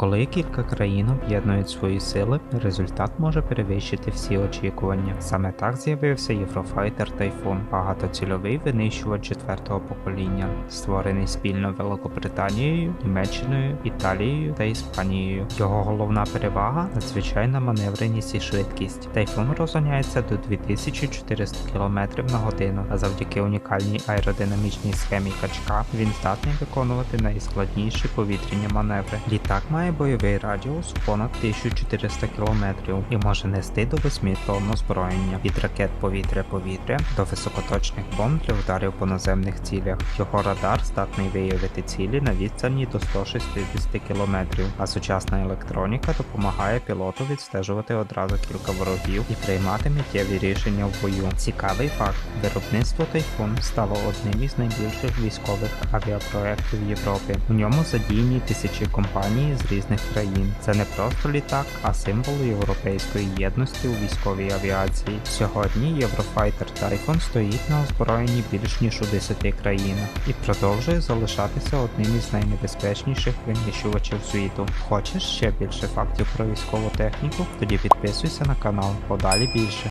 Коли кілька країн об'єднують свої сили, результат може перевищити всі очікування. Саме так з'явився Єврофайтер Тайфун, багатоцільовий винищувач четвертого покоління, створений спільно Великобританією, Німеччиною, Італією та Іспанією. Його головна перевага надзвичайна маневреність і швидкість. Тайфун розганяється до 2400 км на годину, а завдяки унікальній аеродинамічній схемі качка він здатний виконувати найскладніші повітряні маневри. Літак має бойовий радіус понад 1400 км і може нести до 8 тонн озброєння від ракет повітря-повітря до високоточних бомб для ударів по наземних цілях. Його радар здатний виявити цілі на відстані до 160 км, а сучасна електроніка допомагає пілоту відстежувати одразу кілька ворогів і приймати миттєві рішення в бою. Цікавий факт: виробництво Тайфун стало одним із найбільших військових авіапроєктів Європи. У ньому задіяні тисячі компаній з різних країн. Це не просто літак, а символ європейської єдності у військовій авіації. Сьогодні Єврофайтер Тайфун стоїть на озброєнні більш ніж у 10 країнах і продовжує залишатися одним із найнебезпечніших винищувачів світу. Хочеш ще більше фактів про військову техніку? Тоді підписуйся на канал, подалі більше.